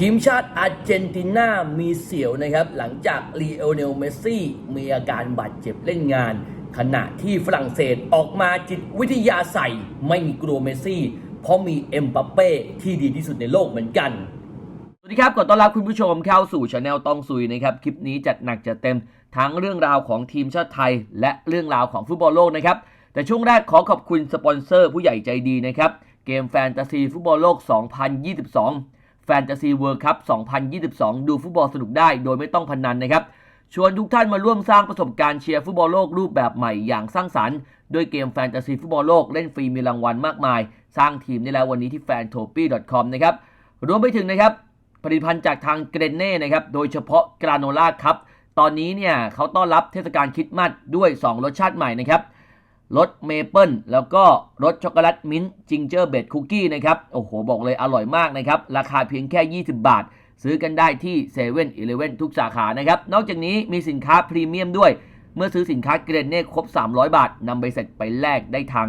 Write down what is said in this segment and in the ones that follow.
ทีมชาติอาร์เจนตินามีเสียวนะครับ หลังจากลีโอเนลเมสซี่มีอาการบาดเจ็บเล่นงาน ขณะที่ฝรั่งเศสออกมาจิตวิทยาใส่ไม่มีกลัวเมสซี่ เพราะมีเอ็มบัปเป้ที่ดีที่สุดในโลกเหมือนกัน สวัสดีครับขอต้อนรับคุณผู้ชมเข้าสู่ช anel ต้องซุยนะครับ คลิปนี้จัดหนักจัดเต็มทั้งเรื่องราวของทีมชาติไทย และเรื่องราวของฟุตบอลโลกนะครับแต่ช่วงแรกขอขอบคุณสปอนเซอร์ผู้ใหญ่ใจดีนะครับเกมแฟนตาซีฟุตบอลโลก 2022 แฟนตาซีเวิร์คัพ2022 ดูฟุตบอลสนุกได้โดยไม่ต้องพนันนะครับ ชวนทุกท่านมาร่วมสร้างประสบการณ์เชียร์ฟุตบอลโลกรูปแบบใหม่อย่างสร้างสรรค์ด้วยเกมแฟนตาซีฟุตบอลโลกเล่นฟรีมีรางวัลมากมาย สร้างทีมได้แล้ววันนี้ที่ f a n t o p i c o m นะครับ รวมไปถึงนะครับผลิตภัณฑ์จากทางเกรนเน่นะครับ โดยเฉพาะกราโนล่าครับ ตอนนี้เนี่ยเขาต้อนรับเทศกาลคริสต์มาสด้วย 2 รสชาติใหม่นะครับ รสเมเปิลแล้วก็รสช็อกโกแลตมิ้นท์จิงเจอร์เบดคุกกี้นะครับ โอ้โห บอกเลยอร่อยมากนะครับ ราคาเพียงแค่ 20 บาท ซื้อกันได้ที่7 e เ e ่ e อทุกสาขานะครับ นอกจากนี้มีสินค้าพรีเมียมด้วย เมื่อซื้อสินค้าเกรนเน่ครบ 300 บาทนำไปเสร็จไปแลกได้ทาง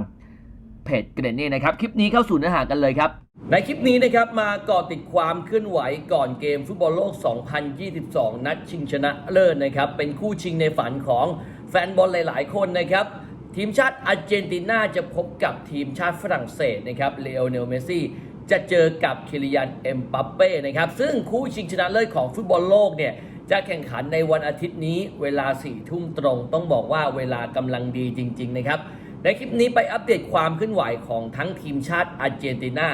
เพจเกรนเน่นะครับ คลิปนี้เข้าสู่เนื้อหากันเลยครับ ในคลิปนี้นะครับมากาะติดความเคลื่อนไหวก่อนเกมฟุตบอลโลก 2022 นัดชิงชนะเลิศนะครับเป็นคู่ชิงในฝันของแฟนบอลหลาย ๆ คนนะครับ ทีมชาติอาร์เจนตินาจะพบกับทีมชาติฝรั่งเศสนะครับเลโอเนลเมสซี่จะเจอกับคิริยันเอ็มปัปเป้นะครับซึ่งคู่ชิงชนะเลิศของฟุตบอลโลกเนี่ยจะแข่งขันในวันอาทิตย์นี้เวลา4ี่ทุ่มตรง ต้องบอกว่าเวลากำลังดีจริง ๆ นะครับ ในคลิปนี้ไปอัปเดตความเคลื่อนไหวของทั้งทีมชาติอาร์เจนตินา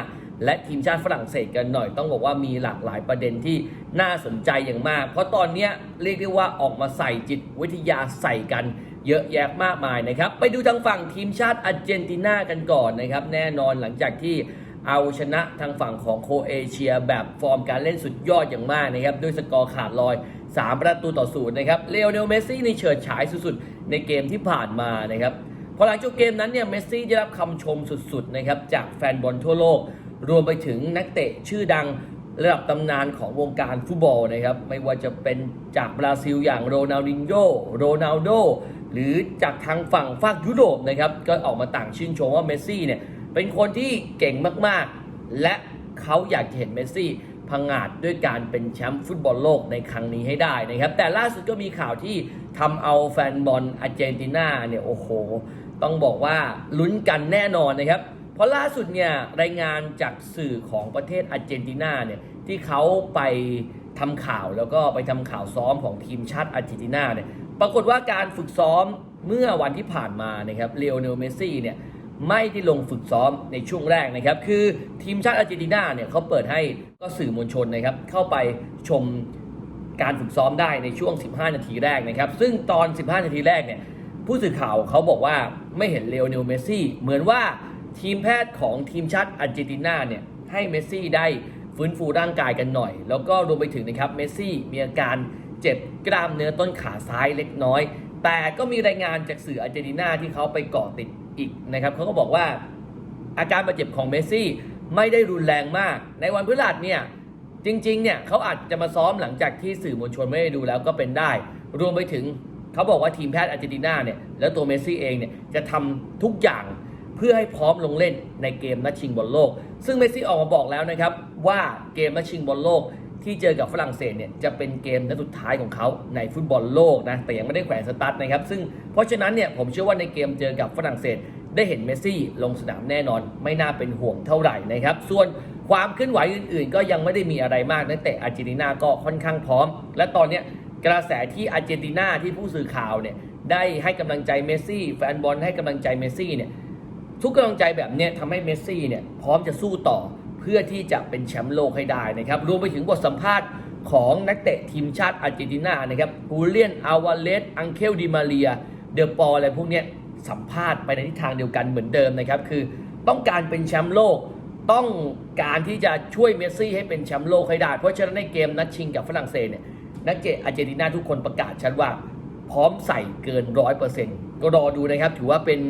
และทีมชาติฝรั่งเศสกันหน่อย ต้องบอกว่ามีหลากหลายประเด็นที่น่าสนใจอย่างมาก เพราะตอนนี้เรียกได้ว่าออกมาใส่จิตวิทยาใส่กัน เยอะแยะมากมายนะครับ ไปดูทางฝั่งทีมชาติอาร์เจนตินากันก่อนนะครับ แน่นอนหลังจากที่เอาชนะทางฝั่งของโคเอเชีย แบบฟอร์มการเล่นสุดยอดอย่างมากนะครับ ด้วยสกอร์ขาดลอย 3 ประตูต่อศูนย์นะครับเลโอเนลเมสซี่ในเฉิดฉายสุดๆ ในเกมที่ผ่านมานะครับพอหลังจบเกมนั้นเนี่ยเมสซี่ได้รับคำชมสุดๆนะครับจากแฟนบอลทั่วโลก รวมไปถึงนักเตะชื่อดังระดับตำนานของวงการฟุตบอลนะครับ ไม่ว่าจะเป็นจากบราซิลอย่างโรนัลดินโญโรนัลโด หรือจากทางฝั่งฝากยุโรปนะครับ ก็ออกมาต่างชื่นชมว่าเมสซี่เนี่ยเป็นคนที่เก่งมากๆ และเขาอยากจะเห็นเมสซี่พังงาดด้วยการเป็นแชมป์ฟุตบอลโลกในครั้งนี้ให้ได้นะครับ แต่ล่าสุดก็มีข่าวที่ทำเอาแฟนบอลอาร์เจนตินาเนี่ยโอ้โห ต้องบอกว่าลุ้นกันแน่นอนนะครับ เพราะล่าสุดเนี่ยรายงานจากสื่อของประเทศอาร์เจนตินาเนี่ยที่เขาไปทำข่าวแล้วก็ไปทำข่าวซ้อมของทีมชาติอาร์เจนตินาเนี่ย ปรากฏว่าการฝึกซ้อมเมื่อวันที่ผ่านมานะครับเลโอเนลเมสซี่เนี่ยไม่ได้ลงฝึกซ้อมในช่วงแรกนะครับ คือทีมชาติอาร์เจนตินาเนี่ยเขาเปิดให้ก็สื่อมวลชนนะครับ เข้าไปชมการฝึกซ้อมได้ในช่วง 15 นาทีแรกนะครับ ซึ่งตอน 15 นาทีแรกเนี่ยผู้สื่อข่าวเขาบอกว่าไม่เห็นเลโอเนลเมสซี่เหมือนว่าทีมแพทย์ของทีมชาติอาร์เจนตินาเนี่ยให้เมสซี่ได้ฟื้นฟูร่างกายกันหน่อย แล้วก็รวมไปถึงนะครับเมสซี่มีอาการ เจ็บกล้ามเนื้อต้นขาซ้ายเล็กน้อย แต่ก็มีรายงานจากสื่ออาร์เจนตินาที่เขาไปเกาะติดอีกนะครับเขาก็บอกว่าอาการบาดเจ็บของเมสซี่ไม่ได้รุนแรงมาก ในวันพฤหัสเนี่ยจริงๆเนี่ยเขาอาจจะมาซ้อมหลังจากที่สื่อมวลชนไม่ได้ดูแล้วก็เป็นได้ รวมไปถึงเขาบอกว่าทีมแพทย์อาร์เจนตินาเนี่ยแล้วตัวเมสซี่เองเนี่ยจะทำทุกอย่างเพื่อให้พร้อมลงเล่นในเกมนัดชิงบอลโลก ซึ่งเมสซี่ออกมาบอกแล้วนะครับว่าเกมนัดชิงบอลโลก ที่เจอกับฝรั่งเศสเนี่ยจะเป็นเกมนัดสุดท้ายของเขาในฟุตบอลโลกนะแต่ยังไม่ได้แขวนสตาร์ทนะครับซึ่งเพราะฉะนั้นเนี่ยผมเชื่อว่าในเกมเจอกับฝรั่งเศส ได้เห็นเมสซี่ลงสนามแน่นอน ไม่น่าเป็นห่วงเท่าไหร่นะครับส่วนความเคลื่อนไหวอื่นๆ ก็ยังไม่ได้มีอะไรมากนักเตะอาร์เจนตินาก็ค่อนข้างพร้อม และตอนนี้กระแสที่อาร์เจนตินาที่ผู้สื่อข่าวเนี่ยได้ให้กำลังใจเมสซี่แฟนบอลให้กำลังใจเมสซี่เนี่ยทุกกำลังใจแบบนี้ทำให้เมสซี่เนี่ยพร้อมจะสู้ต่อ เพื่อที่จะเป็นแชมป์โลกให้ได้นะครับ รวมไปถึงบทสัมภาษณ์ของนักเตะทีมชาติอาร์เจนตินานะครับฮูเลียน อาวาเลส อังเคลดิมาเรีย เดอปออะไรพวกนี้สัมภาษณ์ไปในทิศทางเดียวกันเหมือนเดิมนะครับ คือต้องการเป็นแชมป์โลก ต้องการที่จะช่วยเมสซี่ให้เป็นแชมป์โลกให้ได้ เพราะฉะนั้นในเกมนัดชิงกับฝรั่งเศสเนี่ย นักเตะอาร์เจนตินาทุกคนประกาศชัดว่า พร้อมใส่เกินร้อยเปอร์เซ็นต์ก็รอดูนะครับ ถือว่าเป็น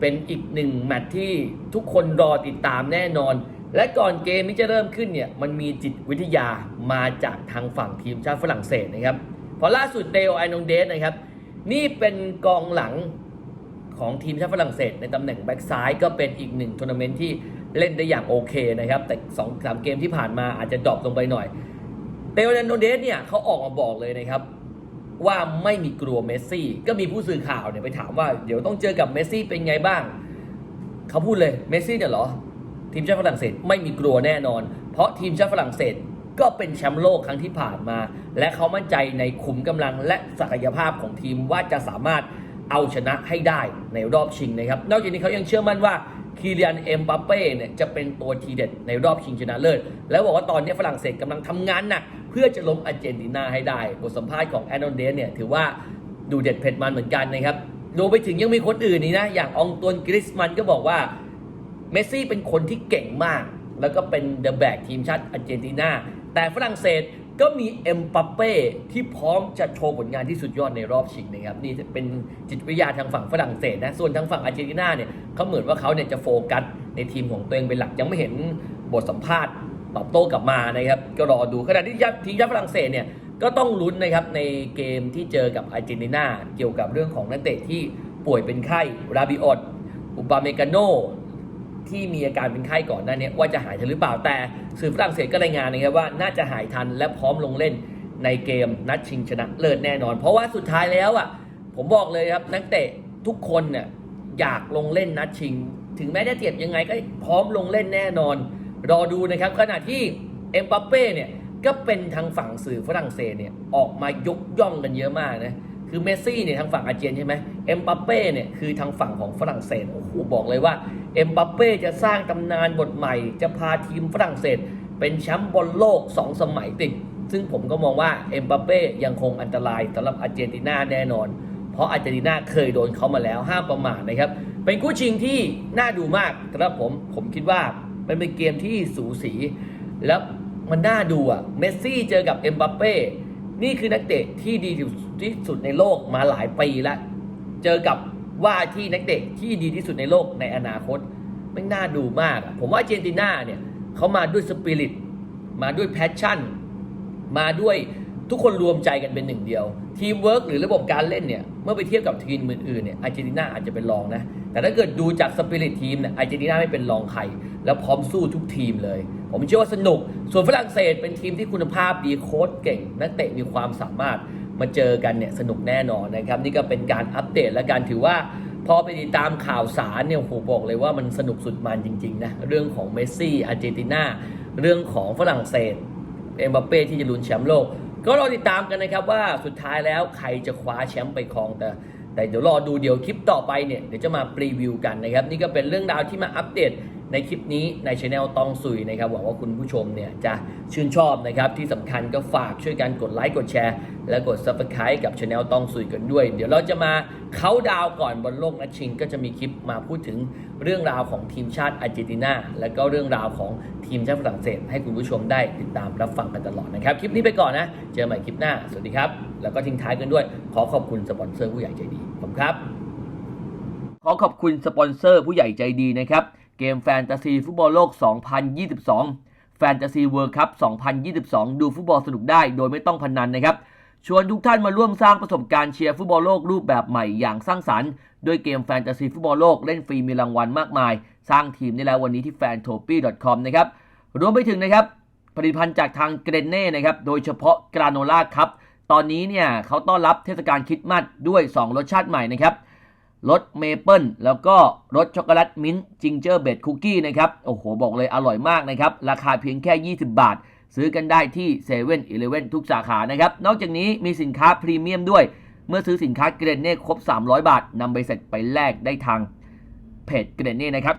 เป็นอีกหนึ่งแมตช์ที่ทุกคนรอติดตามแน่นอน และก่อนเกมที่จะเริ่มขึ้นเนี่ยมันมีจิตวิทยามาจากทางฝั่งทีมชาติฝรั่งเศสนะครับพอล่าสุดเตโอไอนงเดสนะครับ นี่เป็นกองหลังของทีมชาติฝรั่งเศส ในตำแหน่งแบ็กซ้ายก็เป็นอีกหนึ่งทัวร์นาเมนต์ที่เล่นได้อย่างโอเคนะครับ แต่2อสเกมที่ผ่านมาอาจจะดรอปลงไปหน่อย เตโอเนโนเดสเนี่ยเขาออกมาบอกเลยนะครับ ว่าไม่มีกลัวเมสซี่ ก็มีผู้สื่อข่าวเนี่ยไปถามว่าเดี๋ยวต้องเจอกับเมสซี่เป็นไงบ้างเขาพูดเลยเมสซี่เนี่ยเหรอ ทีมชาติฝรั่งเศสไม่มีกลัวแน่นอน เพราะทีมชาติฝรั่งเศสก็เป็นแชมป์โลกครั้งที่ผ่านมา และเขามั่นใจในขุมกำลังและศักยภาพของทีมว่าจะสามารถเอาชนะให้ได้ในรอบชิงนะครับ นอกจากนี้เขายังเชื่อมั่นว่าคีเลียนเอ็มบัปเป้เนี่ยจะเป็นตัวทีเด็ดในรอบชิงชนะเลิศ แล้วบอกว่าตอนนี้ฝรั่งเศสกำลังทำงานหนักเพื่อจะล้มอาร์เจนตินาให้ได้ บทสัมภาษณ์ของแอนโนเดสเนี่ยถือว่าดูเด็ดเผ็ดมันเหมือนกันนะครับรวมไปถึงยังมีคนอื่นนี่นะ อย่างอองตวนกริสมันก็บอกว่า เมสซี่เป็นคนที่เก่งมาก แล้วก็เป็นเดอะแบกทีมชาติอาร์เจนตินา แต่ฝรั่งเศสก็มีเอ็มปัปเป้ที่พร้อมจะโชว์ผลงานที่สุดยอดในรอบชิงนะครับ นี่เป็นจิตวิทยาทางฝั่งฝรั่งเศสนะ ส่วนทางฝั่งอาร์เจนตินาเนี่ยเขาเหมือนว่าเขาเนี่ยจะโฟกัสในทีมของตัวเองเป็นหลักยังไม่เห็นบทสัมภาษณ์ตอบโต้กลับมานะครับ ก็รอดูขณะที่ทีมชาติฝรั่งเศสเนี่ยก็ต้องลุ้นนะครับในเกมที่เจอกับอาร์เจนตินาเกี่ยวกับเรื่องของนักเตะที่ป่วยเป็นไข้ราบิออตอุปาเมกาโน ที่มีอาการเป็นไข้ก่อนหน้านี้ว่าจะหายทันหรือเปล่าแต่สื่อฝรั่งเศสก็รายงานนะครับว่าน่าจะหายทันและพร้อมลงเล่นในเกมนัดชิงชนะเลิศแน่นอน เพราะว่าสุดท้ายแล้วอะผมบอกเลยครับนักเตะทุกคนเนี่ยอยากลงเล่นนัดชิง ถึงแม้จะเจ็บยังไงก็พร้อมลงเล่นแน่นอน รอดูนะครับขณะที่เอ็มบัปเป้เนี่ยก็เป็นทางฝั่งสื่อฝรั่งเศสเนี่ยออกมายกย่องกันเยอะมากนะ คือเมสซี่เนี่ยทางฝั่งอาร์เจนใช่ไหมเอ็มบัปเป้เนี่ยคือทางฝั่งของฝรั่งเศสโอ้โหบอกเลยว่าเอ็มบัปเป้จะสร้างตำนานบทใหม่ จะพาทีมฝรั่งเศส เป็นแชมป์บอลโลก 2 สมัยติดซึ่งผมก็มองว่าเอ็มบัปเป้ยังคงอันตรายสำหรับอาร์เจนตินาแน่นอน เพราะอาร์เจนตินาเคยโดนเขามาแล้วห้ามประมาทนะครับ เป็นคู่ชิงที่น่าดูมากสำหรับผมผมคิดว่ามันเป็นเกมที่สูสี แล้วมันน่าดูอะเมสซี่เจอกับเอ็มบัปเป้ นี่คือนักเตะที่ดีที่สุดในโลกมาหลายปีแล้ว เจอกับว่าที่นักเตะที่ดีที่สุดในโลกในอนาคตไม่น่าดูมากอะผมว่าเจนติน่าเนี่ยเขามาด้วยสปิริตมาด้วยแพชชั่น มาด้วยทุกคนรวมใจกันเป็นหนึ่งเดียว ทีมเวิร์กหรือระบบการเล่นเนี่ย เมื่อไปเทียบกับทีมอื่นๆเนี่ยอาร์เจนตินาอาจจะเป็นรองนะ แต่ถ้าเกิดดูจากสปิริตทีมเนี่ยอาร์เจนตินาไม่เป็นรองใคร แล้วพร้อมสู้ทุกทีมเลย ผมเชื่อว่าสนุก ส่วนฝรั่งเศสเป็นทีมที่คุณภาพดีโค้ชเก่ง นักเตะมีความสามารถมาเจอกันเนี่ยสนุกแน่นอนนะครับนี่ก็เป็นการอัปเดตและการถือว่าพอไปติดตามข่าวสารเนี่ยโอ้โหบอกเลยว่ามันสนุกสุดมันจริงๆนะเรื่องของเมสซี่อาร์เจนตินาเรื่องของฝรั่งเศสเอ็มบัปเป้ที่จะลุ้นแชมป์โลก ก็รอติดตามกันนะครับว่าสุดท้ายแล้วใครจะคว้าแชมป์ไปครองแต่แต่เดี๋ยวรอดูเดี๋ยวคลิปต่อไปเนี่ยเดี๋ยวจะมาปรีวิวกันนะครับนี่ก็เป็นเรื่องราวที่มาอัปเดต ในคลิปนี้ในช anel ตองซุยนะครับหวังว่าคุณผู้ชมเนี่ยจะชื่นชอบนะครับที่สำคัญก็ฝากช่วยกันกดไลค์กดแชร์ และกด subscribe กับช anel ตองซุยกันด้วย เดี๋ยวเราจะมาเขาดาวก่อนบนโลกนัดชิง ก็จะมีคลิปมาพูดถึงเรื่องราวของทีมชาติอาร์เจนตินา และก็เรื่องราวของทีมชาติฝรั่งเศส ให้คุณผู้ชมได้ติดตามรับฟังกันตลอดนะครับคลิปนี้ไปก่อนนะ เจอกันใหม่คลิปหน้าสวัสดีครับแล้วก็ทิ้งท้ายกันด้วย ขอขอบคุณสปอนเซอร์ผู้ใหญ่ใจดีผมครับ ขอขอบคุณสปอนเซอร์ผู้ใหญ่ใจดีนะครับ เกมแฟนตาซีฟุตบอลโลก 2022 แฟนตาซีเวิร์คัพ 2022 ดูฟุตบอลสนุกได้โดยไม่ต้องพนันนะครับ ชวนทุกท่านมาร่วมสร้างประสบการณ์เชียร์ฟุตบอลโลกรูปแบบใหม่อย่างสร้างสรรค์ด้วยเกมแฟนตาซีฟุตบอลโลกเล่นฟรีมีรางวัลมากมาย สร้างทีมได้แล้ววันนี้ที่ f a n t o p i c o m นะครับ รวมไปถึงนะครับผลิตภัณฑ์จากทางเกรนเน่นะครับ โดยเฉพาะกราโนล่าครับ ตอนนี้เนี่ยเขาต้อนรับเทศกาลคริสต์มาสด้วย 2 รสชาติใหม่นะครับ รสเมเปิลแล้วก็รสช็อกโกแลตมิ้นต์จิงเจอร์เบดคุกกี้นะครับ โอ้โห บอกเลยอร่อยมากนะครับ ราคาเพียงแค่ 20 บาท ซื้อกันได้ที่7 e เ e ่ e อทุกสาขานะครับ นอกจากนี้มีสินค้าพรีเมียมด้วย เมื่อซื้อสินค้าเกรนเน่ครบ 300 บาทนำใบเสร็จไปแลกได้ทางเพจเกรนเน่นะครับ